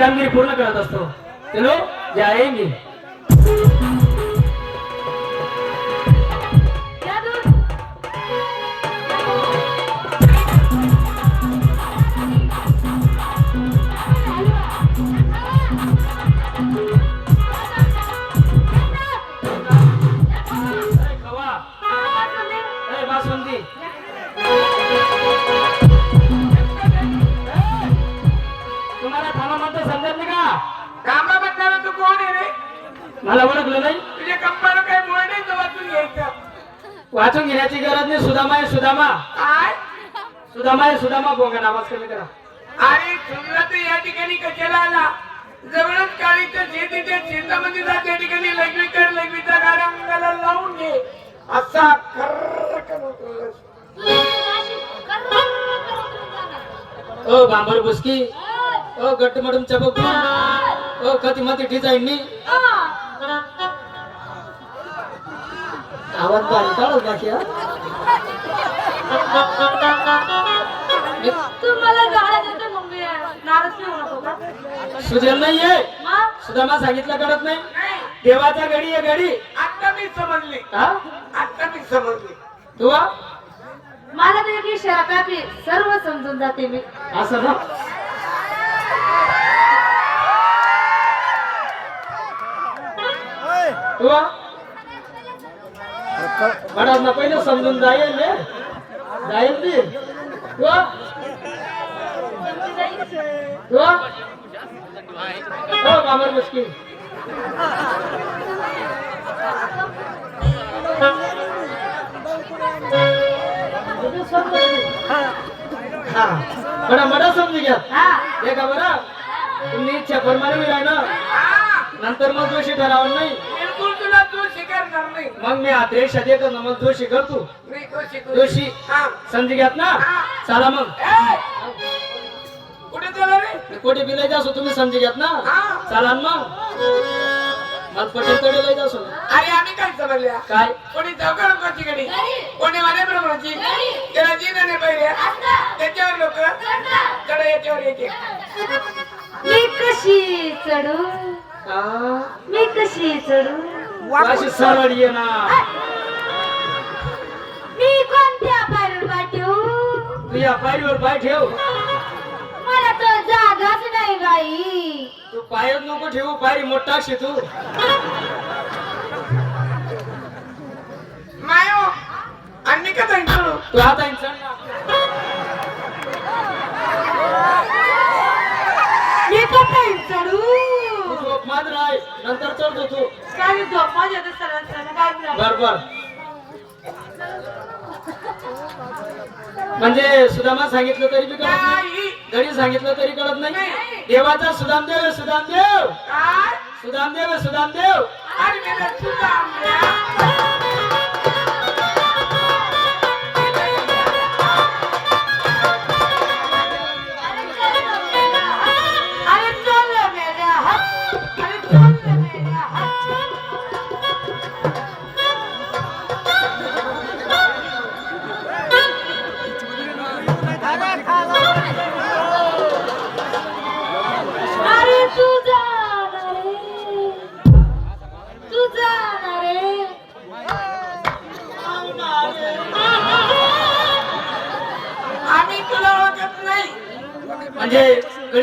कामगिरी पूर्ण करत असतो. चलो जाएंगे मला ओळखलं नाही? तुझ्या कंपाला काही मुळे नाही वाचून घ्यायचं? वाचून घेण्याची गरज नाही सुदामा आहे सुदामा. काय? सुदामा आहे सुदामा बोंगा आवाज कमी करा. अरे सुनला तर या ठिकाणी कशाला आला? जवळच काळीच्या शेतीच्या शेतामध्ये जा त्या ठिकाणी लघवी कर लघवीचा गाड्या अंगाला लावून घे. असा खर्र करत ओ बांबर बुसकी. ओ गट्ट मडम चबक ओ कती मती डिझाईन नी. आवाज बारी काढत बाकी हा? तुम्हाला गाड्या देते मग मी नाराज नाही होऊ नको का? सुधेल नाहीये. मग? सुदामा सांगितलं कळत नाही. नाही देवाचा गडी आहे गडी आता मी समजले. हा? आता मी समजले. तू हा? मला तर एक इशारा कापी सर्व समजून जाते मी. असं ना तू हा? ना पहिले समजून जाईल जाईल ती? हा? तू बाबर मुश्किल हा. बडा मडा समजू घ्या. हा. का बरं? तुम्ही इच्छा प्रमाणे मी राहणार हा नंतर मग दोषी ठरावं नाही बिलकुल तुला तू स्वीकारणार नाही मग मी आदेश देतो ना मग दोषी करतो. मी हा. समजी घ्यात ना? चला मग! कुठे चालला रे कोटी बिलाय जासो तुम्ही समजी घ्यात ना? हा. चला न मग. मला पटेल कडे लय जासो अरे आम्ही काय समजल्या? काय? कोणी चौकार कोणची गडी कोणी माने ब्रह्माची? त्याला जी नाही त्याच्यावर लोक याच्यावर येते. मी कशी चढू? का मी कशी चढू? अशी सरळ ये ना मी कोणत्या पायरीवर पाठवू तू या पायरीवर पाय ठेव. मला तर जागाच नाही बाई. तू पायच नको ठेवू पायरी मोठा अशी तू. मायो आणि का जाईन तू आता इन चढ ना. मी कसं चढू तू झोप मात राय नंतर चढतो तू काय झोप? माझ्या तर सर्वांना काय? बर बर. म्हणजे सुदामा सांगितलं तरी बी कळत नाही? गडी सांगितलं तरी कळत नाही? देवाचा सुदामदेव आहे सुदामदेव. सुदामदेव आहे सुदामदेव. आणि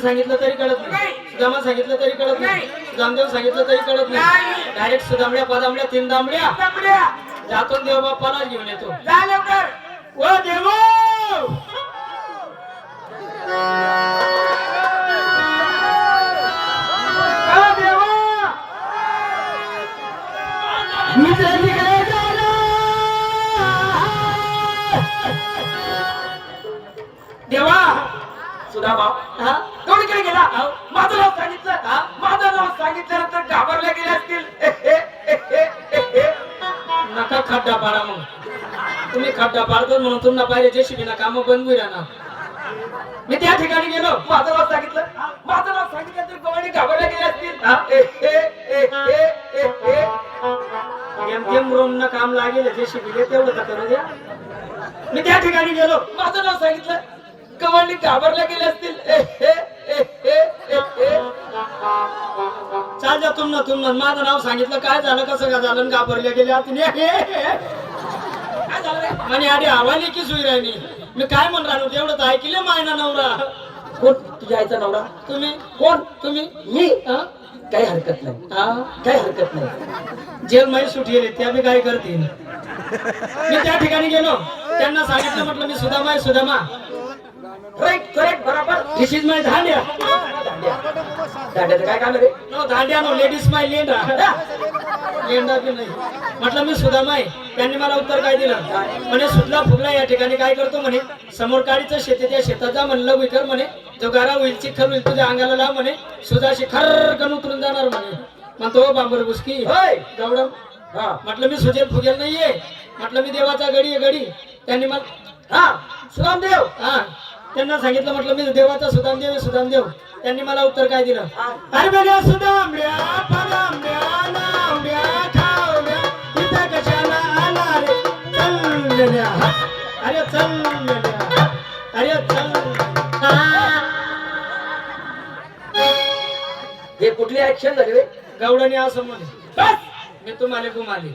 सांगितलं तरी कळत नाही. सुदामा सांगितलं तरी कळत नाही. सुदामदेव सांगितलं तरी कळत नाही. डायरेक्ट सुदामड्या पदामड्या तीन दामड्या जातून देव बाप्पाला घेऊन येतो ओ देव! मी त्या. देवा सुधा भाऊ हा? कोणीकडे माझं नाव सांगितलं का? माझं नाव सांगितल्यानंतर घाबरल्या गेले असतील. नका खड्डा पाडा मग तुम्ही खड्डा पाडतो म्हणून तुम्हाला पाहिजे जेसीबी ना काम बंद होईल ना. मी त्या ठिकाणी गेलो. माझं नाव सांगितलं. माझं नाव सांगितलं तर गवाणी घाबरल्या गेले असतील? हा? ए, ए, ए, ए, ए, ए. न काम लागेल जेसीबी तेवढं तर करू द्या मी त्या ठिकाणी गेलो. माझं नाव सांगितलं. गवाणी घाबरल्या गेले असतील? तुमनं तुमनं. माझं नाव सांगितलं. काय झालं कसं काय झालं? घाबरले गेले आता ने- काय झालं रे? म्हणे आधी आव्हाने की सुई राहिली मी. काय म्हण तेवढं तर ऐकले मायना नवरा. कोण तुझ्या आईचा नवरा? तुम्ही? कोण? तुम्ही? मी? काही हरकत नाही? काही हरकत नाही. जेल मध्ये सुटी गेली त्या बी काय करतील? मी त्या ठिकाणी गेलो. त्यांना सांगितलं म्हटलं मी सुदामा आहे सुदामा. करेक्ट करेक्ट बरोबर. दिस इज माय धांड्या दांड्याचं काय काम आहे रे? नो धांड्या नो लेडीज माय लेंडा लेंडा बी नाही. म्हटलं मी सुदामा आहे. त्यांनी मला उत्तर काय दिलं? म्हणे सुटला फुगला या ठिकाणी काय करतो म्हणे? समोर काडीचं शेत त्या शेतात जा म्हणलं विकर म्हणे. जो गारा होईल चिखल होईल तुझ्या अंगाला लाव म्हणे. सुधाशी खरकन उतरून जाणार म्हणे. म्हणतो "हो, बांबर बुसकी होय. गवडम हा. म्हटलं मी सुजेल फुगेल नाहीये. म्हटलं मी देवाचा गडी आहे गडी. त्यांनी मला हा. सुरामदेव हा. त्यांना सांगितलं म्हटलं मी देवाचा सुदामदेव आहे सुदामदेव. त्यांनी मला उत्तर काय दिलं? अरे बघा चल. अरे चल. अरे चल हे कुठली ऍक्शन झाली रे? गवडणी असं म्हणे! मी तुम्हाला घुमाली.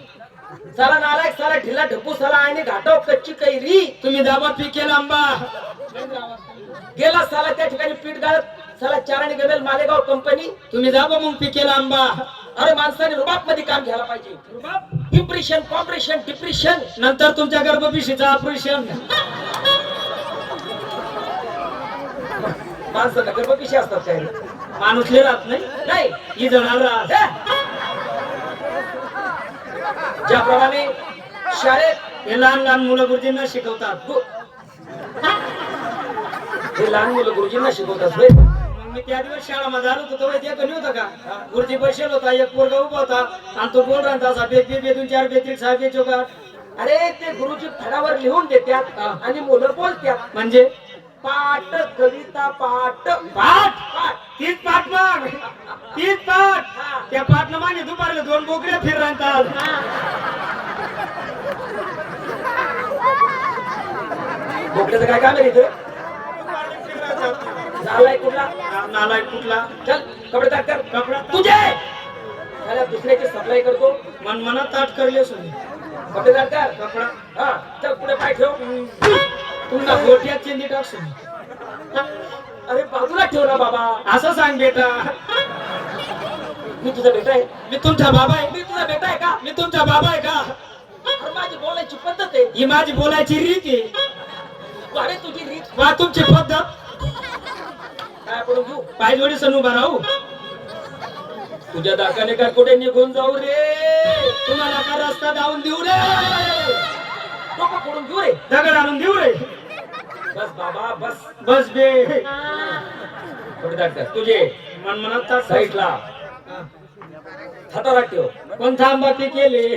साला नालायक साला ढिला ढप्पू साला आणि घाटाव कच्ची कैरी. तुम्ही दाबा पिकेल आंबा गेला साला त्या ठिकाणी पीठ गाळत साला चाराने गेलेल मालेगाव कंपनी तुम्ही जाबा मग पिकेला आंबा. अरे माणसाने रुबाबमध्ये काम घ्यायला पाहिजे. इम्प्रेशन कॉम्प्रेशन डिप्रेशन नंतर तुमच्या गर्भपिशीचं ऑपरेशन माणसं गर्भपिशी असतात काय? माणूस राहत नाही. नाही ही जणार राहत. ज्याप्रमाणे शाळेत हे लहान लहान मुलं गुरुजींना शिकवतात. हो. हे लहान मुलं गुरुजींना शिकवतात होय. मी त्या दिवस शाळामध्ये आलो होतो तेव्हा ते कमी होतं का? गुरुजी बसेल होता एक पोरगा उभा होता आणि तो बोल राहता असा बेग बे दोन चार बेत्री सहा बे चौका अरे ते गुरुजी फळावर लिहून देतात. आणि मुलं बोलतात. म्हणजे? पाठ कविता पाठ. पाठ? पाठ. तीच पाठ मग? तीच पाठ. त्या पाठनं मागे दुपारला दोन बोकड्या फिर राहतात. बोकड्याचं काय काम आहे इथे नालाय कुठला नालाय कुठला चल कपडे ताट कर कपडा तुझे! त्याला दुसऱ्याची सप्लाय करतो. मन मनात ताट करले सोनी कपडे ताट कर कपडा. हा चल पुढे पाय ठेव. तुमचा गोट्यात चेंदी टाक सोनी अरे बाजूला ठेव ना बाबा. असं सांग बेटा. मी तुझा बेटा आहे. मी तुमचा बाबा आहे. मी तुझा बेटा आहे का? मी तुमचा बाबा आहे का? माझी बोलायची पद्धत आहे. ही माझी बोलायची रीत आहे. अरे तुझी रीत. वा तुमची पद्धत. पायजोडी सण उभा राहू. तुझ्या दाकाने काय कुठे निघून जाऊ रे. तुम्हाला का रस्ता दावून देऊ रे? डोकं फोडून घेऊ रे. दगड आणून देऊ रे. बस बाबा बस. बस बे. तुझे मन साईडला. हाताला ठेव. कोण थांबा ते केले?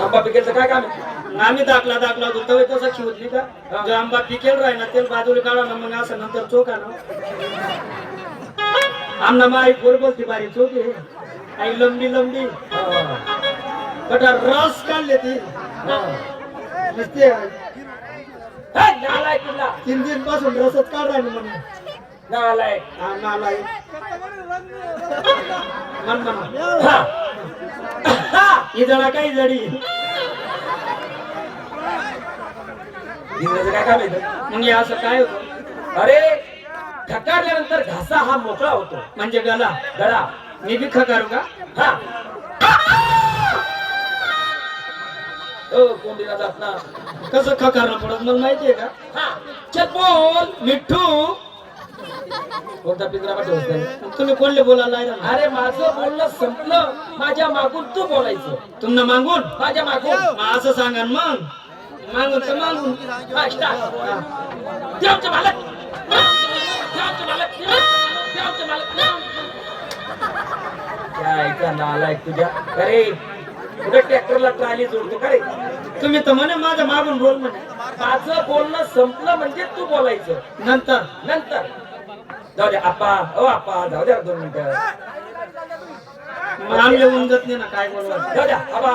आंबा पिकेलचं काय काम आहे? आम्ही दाखला दाखला होतो. तवे तसा शिवत नाही का? जो आंबा पिकेल राही ना तेल बाजूला काढा ना मग असं नंतर चोका ना. आमना माई पोर बोलती बारी चोक आहे आई लंबी लंबी. कटा रस काढले ती. नुसते. तीन दिनपासून रसच काढ राहिली म्हणे. नालायक. हा नालाय मन म्हणा हा. जरा काही जडी. इंग्रजी काय काम आहे मग हे असं काय होतं? अरे ठकारल्यानंतर घासा हा मोकळा होतो. म्हणजे गला गळा. मी बी खकारू का? हा. हो कोंडीला जात ना? कसं खकारलं पडत मला माहितीये का? हा. बोल मिठ्ठू. कोणता पिंजरा पाठवत तुम्ही कोणले बोलायला अरे माझं बोलणं संपलं. माझ्या मागून तू बोलायचं. तुमनं मागून? माझ्या मागून? असं सांगा न मग. मागून तर मागून. हा, start. ते आमचे मालक. नालायक तुझ्या? अरे कुठे ट्रॅक्टरला ट्राली जोडतो का रे? तुम्ही तर म्हणे माझ्या मागून बोल म्हणे. माझं बोलणं संपलं म्हणजे तू बोलायचं. नंतर. नंतर. जाऊ द्या आप्पा. ओ आप्पा जाऊ द्या दोन मिनिटं. होऊन जात नाही ना काय बोलवा जाऊ द्या आबा